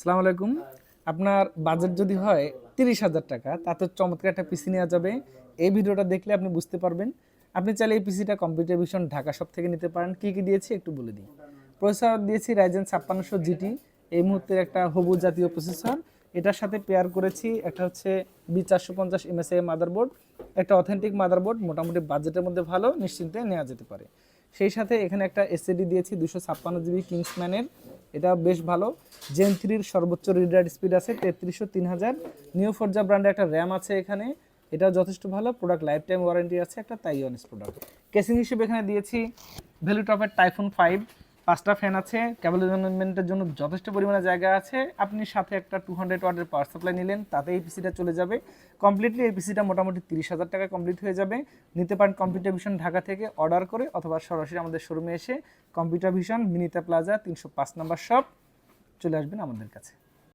সালাম আলাইকুম। আপনার বাজেট যদি হয় তিরিশ হাজার টাকা, তাতে চমৎকার একটা পিসি নেওয়া যাবে। এই ভিডিওটা দেখলে আপনি বুঝতে পারবেন। আপনি চাইলে এই পিসিটা কম্পিউটার ভিশন ঢাকা সব থেকে নিতে পারেন। কী কী দিয়েছি একটু বলে দিই। প্রসেসর দিয়েছি রাইজেন ছাপ্পান্নশো জিটি এই মুহূর্তের একটা হবু জাতীয় প্রসেসর এটার সাথে পেয়ার করেছি একটা হচ্ছে বি চারশো পঞ্চাশ এমএসএ মাদারবোর্ড একটা অথেন্টিক মাদারবোর্ড মোটামুটি বাজেটের মধ্যে ভালো, নিশ্চিন্তে নেওয়া যেতে পারে। সেই সাথে এখানে একটা এসএডি দিয়েছি দুশো ছাপ্পান্ন জিবি কিংসম্যানের এটা বেশ ভালো। জেন থ্রির সর্বোচ্চ রিডার স্পিড আছে তেত্রিশশো তিন হাজার। নিউ ফোরজা ব্র্যান্ডের একটা র্যাম আছে এখানে। এটা যথেষ্ট ভালো। প্রোডাক্ট লাইফ টাইম ওয়ারেন্টি আছে একটা তাইওয়ানিস প্রোডাক্ট কেসিং হিসেবে এখানে দিয়েছি। ভ্যালু টপের টাইফোন ফাইভ পাঁচটা ফ্যান আছে কেবল ম্যানেজমেন্টের জন্য যথেষ্ট পরিমাণে জায়গা আছে। আপনি সাথে একটা টু হান্ড্রেড ওয়ার্ডের পাওয়ার সাপ্লাই নিলেন তাতে এই পিসিটা চলে যাবে। কমপ্লিটলি এই পিসিটা মোটামুটি তিরিশ হাজার টাকা কমপ্লিট হয়ে যাবে। নিতে পারেন কম্পিউটার ভিশন ঢাকা থেকে অর্ডার করে অথবা সরাসরি আমাদের শোরুমে এসে কম্পিউটার ভিশন মিনিতা প্লাজা তিনশো পাঁচ নম্বর শপ চলে আসবেন আমাদের কাছে।